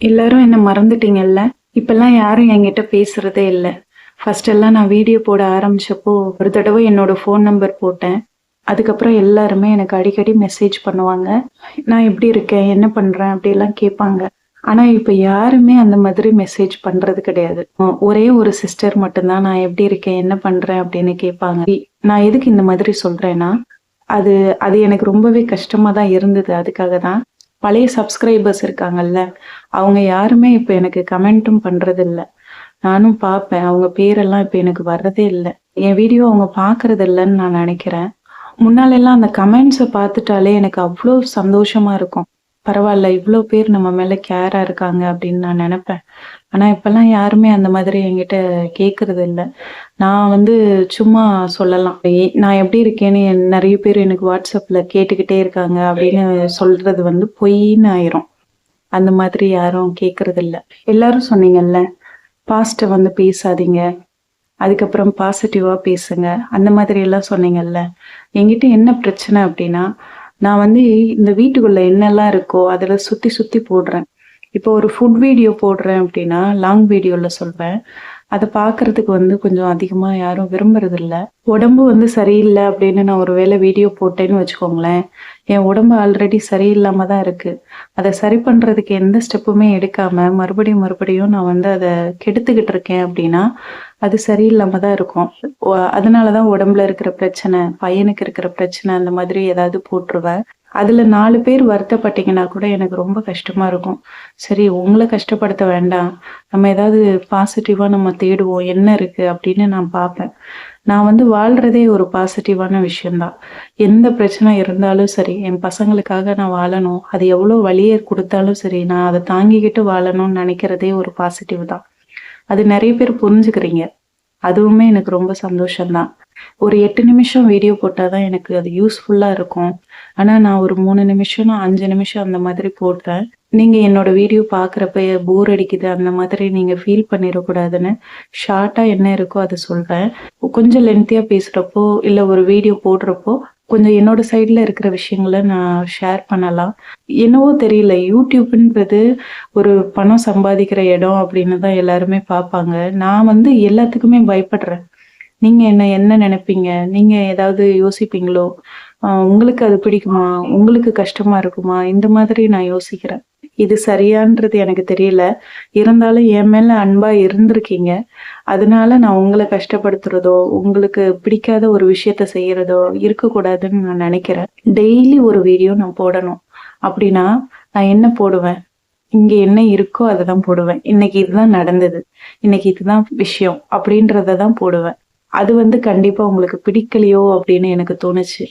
எல்லாரும் என்ன மறந்துட்டீங்கல்ல? இப்பெல்லாம் யாரும் என்கிட்ட பேசுறதே இல்லை. ஃபர்ஸ்ட் எல்லாம் நான் வீடியோ போட ஆரம்பிச்சப்போ ஒரு தடவை என்னோட ஃபோன் நம்பர் போட்டேன். அதுக்கப்புறம் எல்லாருமே எனக்கு அடிக்கடி மெசேஜ் பண்ணுவாங்க. நான் எப்படி இருக்கேன்? என்ன பண்றேன்? அப்படிலாம் கேட்பாங்க. ஆனா இப்ப யாருமே அந்த மாதிரி மெசேஜ் பண்றது கிடையாது. ஒரே ஒரு சிஸ்டர் மட்டும்தான் நான் எப்படி இருக்கேன்? என்ன பண்றேன்? அப்படின்னு கேட்பாங்க. நான் எதுக்கு இந்த மாதிரி சொல்றேன்னா அது அது எனக்கு ரொம்பவே கஷ்டமா தான் இருந்தது. அதுக்காக தான் பழைய சப்ஸ்கிரைபர்ஸ் இருக்காங்கல்ல அவங்க யாருமே இப்போ எனக்கு கமெண்ட்டும் பண்றது இல்ல நானும் பார்ப்பேன். அவங்க பேரெல்லாம் இப்போ எனக்கு வர்றதே இல்லை. என் வீடியோ அவங்க பார்க்கறது இல்லைன்னு நான் நினைக்கிறேன். முன்னாலெல்லாம் அந்த கமெண்ட்ஸை பார்த்துட்டாலே எனக்கு அவ்வளோ சந்தோஷமா இருக்கும். பரவாயில்ல இவ்வளோ பேர் நம்ம மேல கேரா இருக்காங்க அப்படின்னு நான் நினைப்பேன். ஆனா இப்பெல்லாம் யாருமே அந்த மாதிரி என்கிட்ட கேட்குறது இல்லை. நான் வந்து சும்மா சொல்லலாம். நான் எப்படி இருக்கேன்னு நிறைய பேர் எனக்கு வாட்ஸ்அப்ல கேட்டுக்கிட்டே இருக்காங்க அப்படின்னு சொல்றது வந்து பொய்ன்னு ஆயிரும். அந்த மாதிரி யாரும் கேட்குறது இல்லை. எல்லாரும் சொன்னீங்கல்ல பாஸ்ட்டை வந்து பேசாதீங்க. அதுக்கப்புறம் பாசிட்டிவா பேசுங்க. அந்த மாதிரி எல்லாம் சொன்னீங்கல்ல. என்கிட்ட என்ன பிரச்சனை அப்படின்னா நான் வந்து இந்த வீட்டுக்குள்ள என்னெல்லாம் இருக்கோ அதில் சுற்றி சுற்றி போடுறேன். இப்போ ஒரு ஃபுட் வீடியோ போடுறேன் அப்படின்னா லாங் வீடியோவில் சொல்வேன். அதை பார்க்கறதுக்கு வந்து கொஞ்சம் அதிகமாக யாரும் விரும்புறதில்ல. உடம்பு வந்து சரியில்லை அப்படின்னு நான் ஒரு வேளை வீடியோ போட்டேன்னு வச்சுக்கோங்களேன். என் உடம்பு ஆல்ரெடி சரியில்லாமல் தான் இருக்குது அதை சரி பண்ணுறதுக்கு எந்த ஸ்டெப்புமே எடுக்காமல் மறுபடியும் மறுபடியும் நான் வந்து அதை கெடுத்துக்கிட்டு இருக்கேன் அப்படின்னா அது சரியில்லாம தான் இருக்கும். அதனால அதனாலதான் உடம்புல இருக்கிற பிரச்சனை பையனுக்கு இருக்கிற பிரச்சனை அந்த மாதிரி ஏதாவது போட்டுருவேன். அதுல நாலு பேர் வருத்தப்பட்டீங்கன்னா கூட எனக்கு ரொம்ப கஷ்டமா இருக்கும். சரி உங்களை கஷ்டப்படுத்த வேண்டாம். நம்ம ஏதாவது பாசிட்டிவா நம்ம தேடுவோம். என்ன இருக்கு அப்படின்னு நான் பார்ப்பேன். நான் வந்து வாழ்றதே ஒரு பாசிட்டிவான விஷயம்தான். எந்த பிரச்சனை இருந்தாலும் சரி என் பசங்களுக்காக நான் வாழணும். அது எவ்வளோ வழியை கொடுத்தாலும் சரி நான் அதை தாங்கிக்கிட்டு வாழணும்னு நினைக்கிறதே ஒரு பாசிட்டிவ் தான். அது நிறைய பேர் புரிஞ்சுக்கிறீங்க. அதுவுமே எனக்கு ரொம்ப சந்தோஷம்தான். ஒரு எட்டு நிமிஷம் வீடியோ போட்டாதான் எனக்கு அது யூஸ்ஃபுல்லா இருக்கும். ஆனா நான் ஒரு மூணு நிமிஷம் அஞ்சு நிமிஷம் அந்த மாதிரி போடுறேன் நீங்க என்னோட வீடியோ பாக்குறப்ப போர் அடிக்குது அந்த மாதிரி நீங்க ஃபீல் பண்ணிடக்கூடாதுன்னு ஷார்ட்டா என்ன இருக்கோ அதை சொல்றேன். கொஞ்சம் லென்த்தியா பேசுறப்போ இல்ல ஒரு வீடியோ போடுறப்போ கொஞ்சம் என்னோட சைட்ல இருக்கிற விஷயங்களை நான் ஷேர் பண்ணலாம். என்னவோ தெரியல யூடியூப்ன்றது ஒரு பணம் சம்பாதிக்கிற இடம் அப்படின்னு தான் எல்லாருமே பார்ப்பாங்க. நான் வந்து எல்லாத்துக்குமே பயப்படுறேன். நீங்க என்ன என்ன நினைப்பீங்க? நீங்க ஏதாவது யோசிப்பீங்களோ? உங்களுக்கு அது பிடிக்குமா? உங்களுக்கு கஷ்டமா இருக்குமா? இந்த மாதிரி நான் யோசிக்கிறேன். இது சரியான்றது எனக்கு தெரியல. இருந்தாலும் என் மேல அன்பா இருந்திருக்கீங்க. அதனால நான் உங்களை கஷ்டப்படுத்துறதோ உங்களுக்கு பிடிக்காத ஒரு விஷயத்த செய்யறதோ இருக்கக்கூடாதுன்னு நான் நினைக்கிறேன். டெய்லி ஒரு வீடியோ நான் போடணும். அப்படின்னா நான் என்ன போடுவேன்? இங்க என்ன இருக்கோ அதை தான் போடுவேன். இன்னைக்கு இதுதான் நடந்தது. இன்னைக்கு இதுதான் விஷயம் அப்படின்றத தான் போடுவேன். அது வந்து கண்டிப்பா உங்களுக்கு பிடிக்கலையோ அப்படின்னு எனக்கு தோணுச்சு.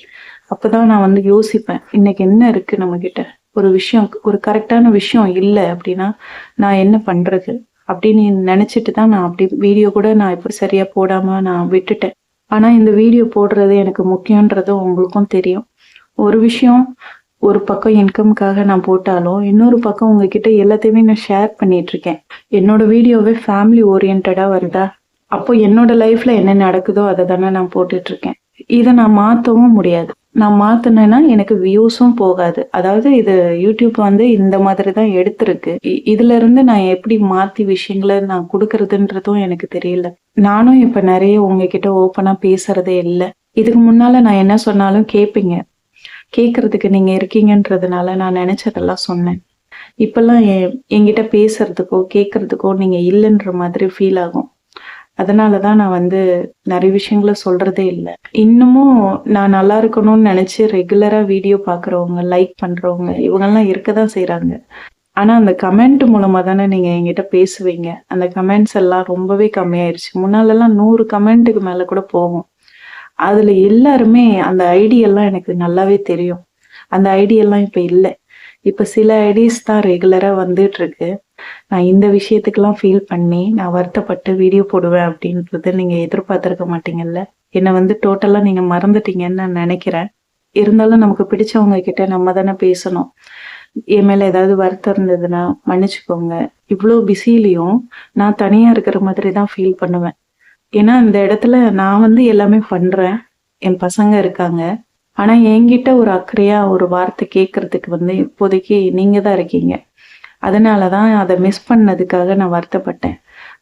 அப்பதான் நான் வந்து யோசிப்பேன். இன்னைக்கு என்ன இருக்கு நம்ம கிட்ட? ஒரு விஷயம் ஒரு கரெக்டான விஷயம் இல்லை அப்படின்னா நான் என்ன பண்றது? அப்படின்னு நினைச்சிட்டு தான் நான் அப்படி வீடியோ கூட நான் இப்போ சரியா போடாம நான் விட்டுட்டேன். ஆனா இந்த வீடியோ போடுறது எனக்கு முக்கியன்றது உங்களுக்கும் தெரியும். ஒரு விஷயம் ஒரு பக்கம் இன்கம்காக நான் போட்டாலும் இன்னொரு பக்கம் உங்ககிட்ட எல்லாத்தையுமே நான் ஷேர் பண்ணிட்டு இருக்கேன். என்னோட வீடியோவே ஃபேமிலி ஓரியன்டா வருதா? அப்போ என்னோட லைஃப்ல என்ன நடக்குதோ அதை தானே நான் போட்டுட்டு இருக்கேன் இதை நான் மாற்றவும் முடியாது. நான் மாத்தினேன்னா எனக்கு வியூஸும் போகாது. அதாவது இது யூடியூப் வந்து இந்த மாதிரி தான் எடுத்திருக்கு. இ- இதுல இருந்து நான் எப்படி மாத்தி விஷயங்களை நான் கொடுக்கறதுன்றதும் எனக்கு தெரியல. நானும் இப்ப நிறைய உங்ககிட்ட ஓப்பனா பேசுறதே இல்லை. இதுக்கு முன்னால நான் என்ன சொன்னாலும் கேட்பீங்க கேட்கறதுக்கு நீங்க இருக்கீங்கன்றதுனால நான் நினைச்சதெல்லாம் சொன்னேன். இப்பெல்லாம் என்கிட்ட பேசுறதுக்கோ கேட்கறதுக்கோ நீங்க இல்லைன்ற மாதிரி ஃபீல் ஆகும். அதனாலதான் நான் வந்து நிறைய விஷயங்களை சொல்றதே இல்லை. இன்னமும் நான் நல்லா இருக்கணும்னு நினைச்சு ரெகுலராக வீடியோ பார்க்குறவங்க லைக் பண்ணுறவங்க இவங்கெல்லாம் இருக்க தான் செய்கிறாங்க ஆனால் அந்த கமெண்ட் மூலமாக தானே நீங்கள் என்கிட்ட பேசுவீங்க. அந்த கமெண்ட்ஸ் எல்லாம் ரொம்பவே கம்மியாயிருச்சு. முன்னாலெல்லாம் நூறு கமெண்ட்டுக்கு மேலே கூட போகும். அதில் எல்லாருமே அந்த ஐடியெல்லாம் எனக்கு நல்லாவே தெரியும். அந்த ஐடியெல்லாம் இப்போ இல்லை. இப்போ சில ஐடிஸ் தான் ரெகுலராக வந்துட்டுருக்கு நான் இந்த விஷயத்துக்கெல்லாம் ஃபீல் பண்ணி நான் வருத்தப்பட்டு வீடியோ போடுவேன் அப்படின்றது நீங்க எதிர்பார்த்திருக்க மாட்டீங்கல்ல? என்னை வந்து டோட்டலா நீங்க மறந்துட்டீங்கன்னு நான் நினைக்கிறேன். இருந்தாலும் நமக்கு பிடிச்சவங்க கிட்ட நம்ம தானே பேசணும். என் மேல ஏதாவது வருத்தம் இருந்ததுன்னா மன்னிச்சுக்கோங்க. இவ்வளோ பிஸிலையும் நான் தனியா இருக்கிற மாதிரி தான் ஃபீல் பண்ணுவேன். ஏன்னா இந்த இடத்துல நான் வந்து எல்லாமே பண்றேன். என் பசங்க இருக்காங்க. ஆனா என்கிட்ட ஒரு அக்கறையா ஒரு வார்த்தை கேட்கறதுக்கு வந்து இப்போதைக்கு நீங்க தான் இருக்கீங்க. அதனால தான் அதை மிஸ் பண்ணதுக்காக நான் வருத்தப்பட்டேன்.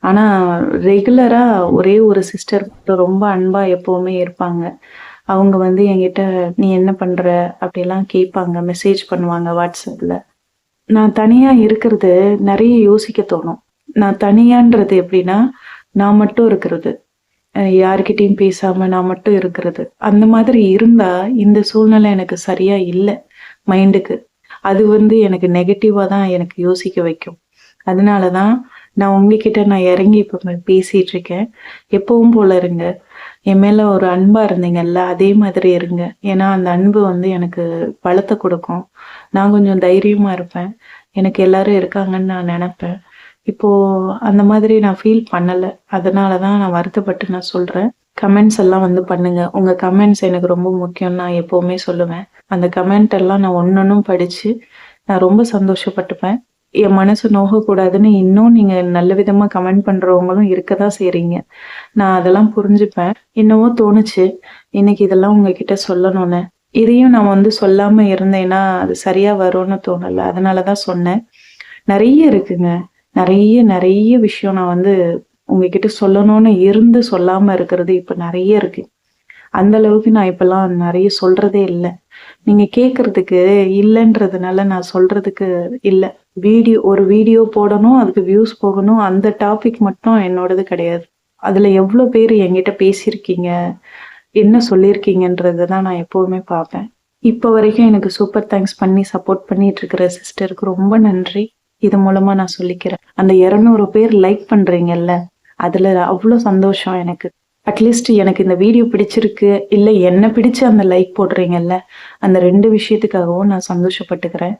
ஆனால் ரெகுலராக ஒரே ஒரு சிஸ்டர் ரொம்ப அன்பாக எப்போவுமே இருப்பாங்க. அவங்க வந்து என்கிட்ட நீ என்ன பண்ணுற அப்படிலாம் கேட்பாங்க மெசேஜ் பண்ணுவாங்க வாட்ஸ்அப்பில் நான் தனியாக இருக்கிறது நிறைய யோசிக்க தோணும். நான் தனியான்றது எப்படின்னா நான் மட்டும் இருக்கிறது. யார்கிட்டையும் பேசாமல் பேசாம நான் மட்டும் இருக்கிறது. அந்த மாதிரி இருந்தா இந்த சூழ்நிலை எனக்கு சரியா இல்லை மைண்டுக்கு அது வந்து எனக்கு நெகட்டிவாக தான் எனக்கு யோசிக்க வைக்கும். அதனால தான் நான் உங்ககிட்ட நான் இறங்கி இப்போ பேசிகிட்டு இருக்கேன் எப்பவும் போல இருங்க. என் மேலே ஒரு அன்பாக இருந்தீங்கல்ல அதே மாதிரி இருங்க. ஏன்னா அந்த அன்பு வந்து எனக்கு பலத்தை கொடுக்கும். நான் கொஞ்சம் தைரியமாக இருப்பேன். எனக்கு எல்லாரும் இருக்காங்கன்னு நான் நினப்பேன். இப்போது அந்த மாதிரி நான் ஃபீல் பண்ணலை. அதனால தான் நான் வருத்தப்பட்டு நான் சொல்கிறேன் கமெண்ட்ஸ் எல்லாம் வந்து பண்ணுங்கள் உங்கள் கமெண்ட்ஸ் எனக்கு ரொம்ப முக்கியம் நான் எப்போவுமே சொல்லுவேன். அந்த கமெண்ட் எல்லாம் நான் ஒன்னொன்னும் படிச்சு நான் ரொம்ப சந்தோஷப்பட்டுப்பேன். என் மனசு நோகக்கூடாதுன்னு இன்னும் நீங்கள் நல்ல விதமாக கமெண்ட் பண்ணுறவங்களும் இருக்க தான் செய்கிறீங்க நான் அதெல்லாம் புரிஞ்சுப்பேன். என்னவோ தோணுச்சு. இன்னைக்கு இதெல்லாம் உங்ககிட்ட சொல்லணும்னு. இதையும் நான் வந்து சொல்லாமல் இருந்தேன்னா அது சரியாக வரும்னு தோணல. அதனாலதான் சொன்னேன். நிறைய இருக்குங்க. நிறைய நிறைய விஷயம் நான் வந்து உங்ககிட்ட சொல்லணும்னு இருந்து சொல்லாமல் இருக்கிறது இப்போ நிறைய இருக்குது அந்த அளவுக்கு நான் இப்பெல்லாம் நிறைய சொல்றதே இல்லை. நீங்க கேக்குறதுக்கு இல்லைன்றதுனால நான் சொல்றதுக்கு இல்லை. வீடியோ ஒரு வீடியோ போடணும் அதுக்கு வியூஸ் போகணும் அந்த டாபிக் மட்டும் என்னோடது கிடையாது. அதுல எவ்வளோ பேர் என்கிட்ட பேசியிருக்கீங்க என்ன சொல்லியிருக்கீங்கன்றதை தான் நான் எப்போவுமே பார்ப்பேன். இப்போ வரைக்கும் எனக்கு சூப்பர் தேங்க்ஸ் பண்ணி சப்போர்ட் பண்ணிட்டு இருக்கிற சிஸ்டருக்கு ரொம்ப நன்றி. இது மூலமா நான் சொல்லிக்கிறேன். அந்த இரநூறு பேர் லைக் பண்றீங்கல்ல அதுல அவ்வளோ சந்தோஷம் எனக்கு. அட்லீஸ்ட் எனக்கு இந்த வீடியோ பிடிச்சிருக்கு. இல்லை என்ன பிடிச்சு அந்த லைக் போடுறீங்கல்ல அந்த ரெண்டு விஷயத்துக்காகவும் நான் சந்தோஷப்பட்டுக்கிறேன்.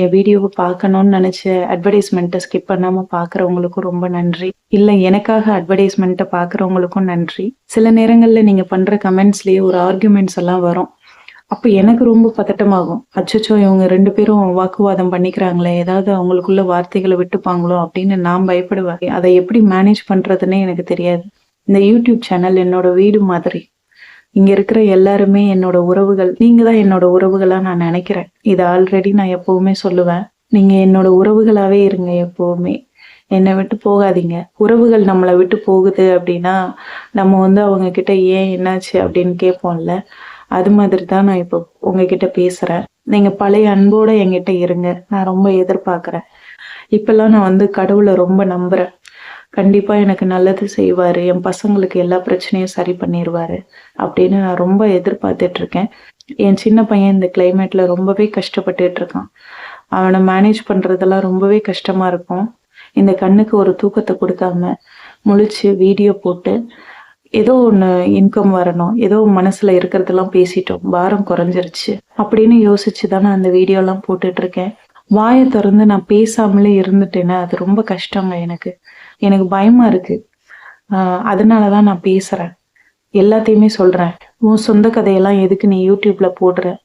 என் வீடியோவை பார்க்கணும்னு நினச்ச அட்வர்டைஸ்மெண்ட்டை ஸ்கிப் பண்ணாமல் பார்க்குறவங்களுக்கும் ரொம்ப நன்றி. இல்லை எனக்காக அட்வர்டைஸ்மெண்ட்டை பார்க்குறவங்களுக்கும் நன்றி. சில நேரங்களில் நீங்கள் பண்ணுற கமெண்ட்ஸ்லேயே ஒரு ஆர்குமெண்ட்ஸ் எல்லாம் வரும். அப்போ எனக்கு ரொம்ப பதட்டமாகும். அச்சச்சோ இவங்க ரெண்டு பேரும் வாக்குவாதம் பண்ணிக்கிறாங்களே ஏதாவது அவங்களுக்குள்ள வார்த்தைகளை விட்டுப்பாங்களோ அப்படின்னு நான் பயப்படுவேன். அதை எப்படி மேனேஜ் பண்ணுறதுன்னே எனக்கு தெரியாது. இந்த யூடியூப் சேனல் என்னோட வீடு மாதிரி. இங்க இருக்கிற எல்லாருமே என்னோட உறவுகள். நீங்க தான் என்னோட உறவுகளா நான் நினைக்கிறேன். இதை ஆல்ரெடி நான் எப்பவுமே சொல்லுவேன். நீங்க என்னோட உறவுகளாவே இருங்க எப்பவுமே. என்னை விட்டு போகாதீங்க. உறவுகள் நம்மளை விட்டு போகுது அப்படின்னா நம்ம வந்து அவங்க கிட்ட ஏன் என்னாச்சு அப்படின்னு கேட்போம்ல. அது மாதிரி தான் நான் இப்போ உங்ககிட்ட பேசுறேன். நீங்க பழைய அன்போட என்கிட்ட இருங்க. நான் ரொம்ப எதிர்பார்க்குறேன். இப்பெல்லாம் நான் வந்து கடவுளை ரொம்ப நம்புறேன். கண்டிப்பா எனக்கு நல்லது செய்வாரு. என் பசங்களுக்கு எல்லா பிரச்சனையும் சரி பண்ணிடுவாரு அப்படின்னு நான் ரொம்ப எதிர்பார்த்துட்டு இருக்கேன் என் சின்ன பையன் இந்த கிளைமேட்ல ரொம்பவே கஷ்டப்பட்டுட்டு இருக்கான் அவனை மேனேஜ் பண்றதெல்லாம் ரொம்பவே கஷ்டமா இருக்கும். இந்த கண்ணுக்கு ஒரு தூக்கத்தை கொடுக்காம முழிச்சு வீடியோ போட்டு ஏதோ ஒன்று இன்கம் வரணும் ஏதோ மனசுல இருக்கிறதெல்லாம் பேசிட்டோம் பாரம் குறைஞ்சிருச்சு அப்படின்னு யோசிச்சு தான் நான் அந்த வீடியோலாம் போட்டுட்டு இருக்கேன் வாயை திறந்து நான் பேசாமலே இருந்துட்டேன்னா அது ரொம்ப கஷ்டங்க எனக்கு. எனக்கு பயமா இருக்கு. ஆஹ் அதனாலதான் நான் பேசுறேன். எல்லாத்தையுமே சொல்றேன். உன் சொந்த கதையெல்லாம் எதுக்கு நீ யூடியூப்ல போடுற?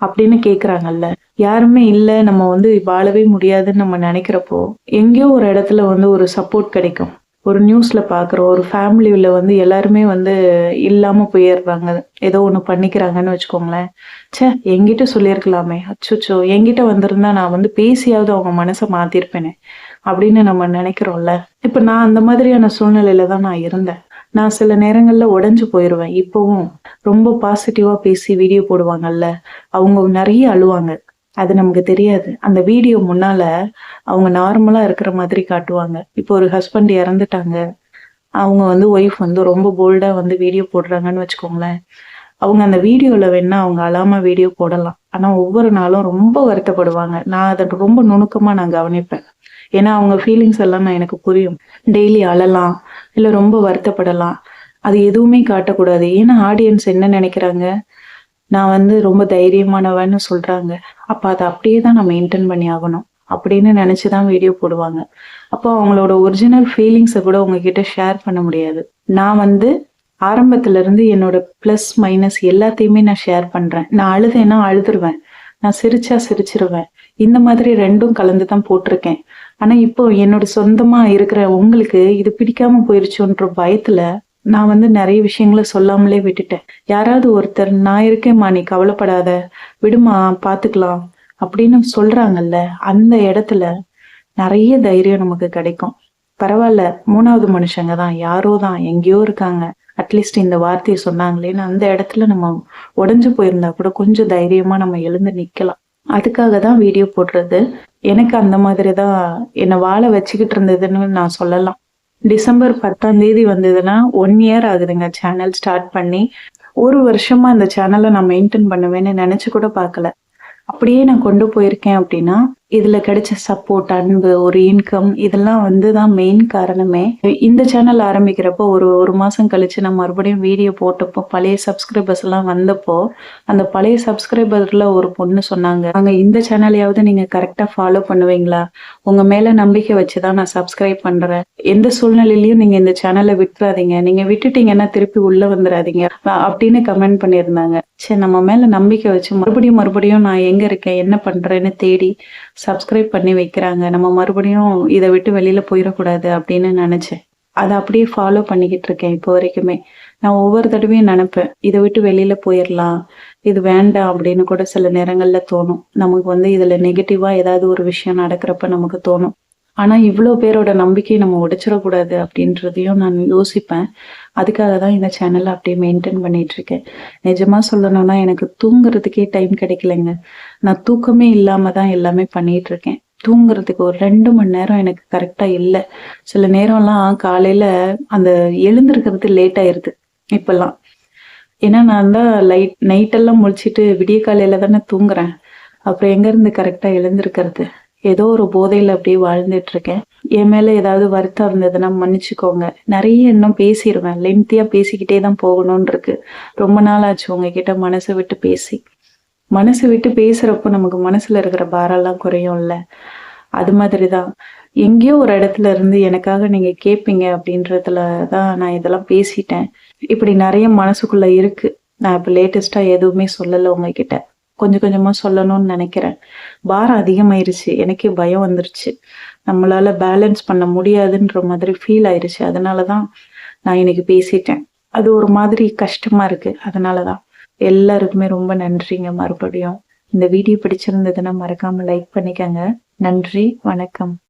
அப்படின்னு கேக்குறாங்கல்ல. யாருமே இல்ல நம்ம வந்து வாழவே முடியாதுன்னு நம்ம நினைக்கிறப்போ எங்கேயோ ஒரு இடத்துல வந்து ஒரு சப்போர்ட் கிடைக்கும். ஒரு நியூஸ்ல பாக்குறோம் ஒரு ஃபேமிலியில வந்து எல்லாருமே வந்து இல்லாம போயிடுறாங்க. ஏதோ ஒண்ணு பண்ணிக்கிறாங்கன்னு வச்சுக்கோங்களேன். சே என்கிட்ட சொல்லியிருக்கலாமே. அச்சோச்சோ என்கிட்ட வந்திருந்தா நான் வந்து பேசியாவது அவங்க மனசை மாத்திருப்பேனே. அப்படின்னு நம்ம நினைக்கிறோம்ல. இப்ப நான் அந்த மாதிரியான சூழ்நிலையில தான் நான் இருந்தேன். நான் சில நேரங்கள்ல உடஞ்சு போயிடுவேன் இப்பவும் ரொம்ப பாசிட்டிவா பேசி வீடியோ போடுவாங்கல்ல அவங்க நிறைய அழுவாங்க. அது நமக்கு தெரியாது. அந்த வீடியோ முன்னால அவங்க நார்மலா இருக்கிற மாதிரி காட்டுவாங்க. இப்போ ஒரு ஹஸ்பண்ட் இறந்துட்டாங்க. அவங்க வந்து ஒய்ஃப் வந்து ரொம்ப போல்டா வந்து வீடியோ போடுறாங்கன்னு வச்சுக்கோங்களேன். அவங்க அந்த வீடியோல வேணா அவங்க அழாம வீடியோ போடலாம். ஆனா ஒவ்வொரு நாளும் ரொம்ப வருத்தப்படுவாங்க. நான் அதை ரொம்ப நுணுக்கமா நான் கவனிப்பேன். ஏன்னா அவங்க ஃபீலிங்ஸ் எல்லாம் நான் எனக்கு புரியும். டெய்லி அழலாம் இல்லை ரொம்ப வருத்தப்படலாம். அது எதுவுமே காட்டக்கூடாது. ஏன்னா ஆடியன்ஸ் என்ன நினைக்கிறாங்க? நான் வந்து ரொம்ப தைரியமானவன்னு சொல்றாங்க. அப்போ அதை அப்படியே தான் நம்ம மெயின்டைன் பண்ணி ஆகணும். அப்படின்னு நினைச்சுதான் வீடியோ போடுவாங்க. அப்போ அவங்களோட ஒரிஜினல் ஃபீலிங்ஸை கூட உங்ககிட்ட ஷேர் பண்ண முடியாது. நான் வந்து ஆரம்பத்துல இருந்து என்னோட ப்ளஸ் மைனஸ் எல்லாத்தையுமே நான் ஷேர் பண்றேன். நான் அழுதேன்னா அழுதுருவேன். நான் சிரிச்சா சிரிச்சிருவேன். இந்த மாதிரி ரெண்டும் கலந்து தான் போட்டிருக்கேன். ஆனா இப்போ என்னோட சொந்தமா இருக்கிற உங்களுக்கு இது பிடிக்காம போயிருச்சோன்ற பயத்துல நான் வந்து நிறைய விஷயங்களை சொல்லாமலே விட்டுட்டேன். யாராவது ஒருத்தர் நான் இருக்கேம்மா நீ கவலைப்படாத. விடுமா பாத்துக்கலாம். அப்படின்னு சொல்றாங்கல்ல அந்த இடத்துல நிறைய தைரியம் நமக்கு கிடைக்கும். பரவாயில்ல மூணாவது மனுஷங்க தான் யாரோ தான் எங்கேயோ இருக்காங்க. அட்லீஸ்ட் இந்த வார்த்தையை சொன்னாங்களேன்னு அந்த இடத்துல நம்ம உடஞ்சு போயிருந்தா கூட கொஞ்சம் தைரியமா நம்ம எழுந்து நிக்கலாம். அதுக்காக தான் வீடியோ போடுறது. எனக்கு அந்த மாதிரி தான் என்னை வாழ வச்சுக்கிட்டு இருந்ததுன்னு நான் சொல்லலாம். டிசம்பர் பத்தாம் தேதி வந்ததுன்னா ஒன் இயர் ஆகுதுங்க சேனல் ஸ்டார்ட் பண்ணி. ஒரு வருஷமா அந்த சேனலை நான் மெயின்டைன் பண்ணுவேன்னு நினைச்சு கூட பார்க்கல. அப்படியே நான் கொண்டு போயிருக்கேன் அப்படின்னா இதுல கிடைச்ச சப்போர்ட் அன்பு ஒரு இன்கம் இதெல்லாம் வந்து தான் மெயின் காரணமே. இந்த சேனல் ஆரம்பிக்கிறப்போ ஒரு ஒரு மாதம் கழிச்சு நான் மறுபடியும் வீடியோ போட்டப்போ பழைய சப்ஸ்கிரைபர்ஸ் எல்லாம் வந்தப்போ அந்த பழைய சப்ஸ்கிரைபர்ல ஒரு பொண்ணு சொன்னாங்க அங்க இந்த சேனலையாவது நீங்க கரெக்டா ஃபாலோ பண்ணுவீங்களா? உங்க மேல நம்பிக்கை வச்சு தான் நான் சப்ஸ்கிரைப் பண்றேன். எந்த சூழ்நிலையிலையும் நீங்க இந்த சேனலை விட்டுறாதீங்க. நீங்க விட்டுட்டீங்கன்னா திருப்பி உள்ள வந்துடாதீங்க அப்படின்னு கமெண்ட் பண்ணியிருந்தாங்க. சரி நம்ம மேல நம்பிக்கை வச்சு மறுபடியும் மறுபடியும் நான் எங்க இருக்கேன் என்ன பண்றேன்னு தேடி சப்ஸ்கிரைப் பண்ணி வைக்கிறாங்க. நம்ம மறுபடியும் இதை விட்டு வெளியில போயிடக்கூடாது அப்படின்னு நினச்சேன். அதை அப்படியே ஃபாலோ பண்ணிக்கிட்டு இருக்கேன் இப்போ வரைக்குமே. நான் ஒவ்வொரு தடவையும் நினப்பேன் இதை விட்டு வெளியில போயிடலாம் இது வேண்டாம் அப்படின்னு கூட சில நேரங்களில் தோணும். நமக்கு வந்து இதுல நெகட்டிவாக ஏதாவது ஒரு விஷயம் நடக்கிறப்ப நமக்கு தோணும். ஆனால் இவ்வளோ பேரோட நம்பிக்கையை நம்ம உடைச்சிடக்கூடாது அப்படின்றதையும் நான் யோசிப்பேன். அதுக்காக தான் இந்த சேனலை அப்படியே மெயின்டைன் பண்ணிட்டு இருக்கேன் நிஜமா சொல்லணும்னா எனக்கு தூங்குறதுக்கே டைம் கிடைக்கலைங்க. நான் தூக்கமே இல்லாமல் தான் எல்லாமே பண்ணிட்டு இருக்கேன் தூங்குறதுக்கு ஒரு ரெண்டு மணி நேரம் எனக்கு கரெக்டா இல்லை. சில நேரம்லாம் காலையில அந்த எழுந்திருக்கிறது லேட் ஆயிருது இப்பெல்லாம். ஏன்னா நான் தான் லைட் நைட்டெல்லாம் முழிச்சிட்டு விடிய காலையில தானே தூங்குறேன். அப்புறம் எங்க இருந்து கரெக்டா எழுந்திருக்கிறது? ஏதோ ஒரு போதையில அப்படியே வாழ்ந்துட்டு இருக்கேன் என் மேல ஏதாவது வருத்தம் இருந்ததுன்னா மன்னிச்சுக்கோங்க. நிறைய இன்னும் பேசிடுவேன் லென்த்தியா பேசிக்கிட்டே தான் போகணும்னு இருக்கு ரொம்ப நாள் ஆச்சு உங்ககிட்ட மனசை விட்டு பேசி. மனசு விட்டு பேசுறப்போ நமக்கு மனசுல இருக்கிற பாரம்லாம் குறையும்ல. அது மாதிரி தான் எங்கேயோ ஒரு இடத்துல இருந்து எனக்காக நீங்க கேட்பீங்க அப்படின்றதுல தான் நான் இதெல்லாம் பேசிட்டேன். இப்படி நிறைய மனசுக்குள்ள இருக்கு. நான் இப்ப லேட்டஸ்டா எதுவுமே சொல்லலை உங்ககிட்ட. கொஞ்சம் கொஞ்சமா சொல்லணும்னு நினைக்கிறேன். பாரம் அதிகமாயிருச்சு. எனக்கே பயம் வந்துருச்சு. நம்மளால பேலன்ஸ் பண்ண முடியாதுன்ற மாதிரி ஃபீல் ஆயிருச்சு. அதனாலதான் நான் இன்னைக்கு பேசிட்டேன். அது ஒரு மாதிரி கஷ்டமா இருக்கு. அதனாலதான். எல்லாருக்குமே ரொம்ப நன்றிங்க. மறுபடியும் இந்த வீடியோ பிடிச்சிருந்ததுன்னா மறக்காம லைக் பண்ணிக்கங்க. நன்றி. வணக்கம்.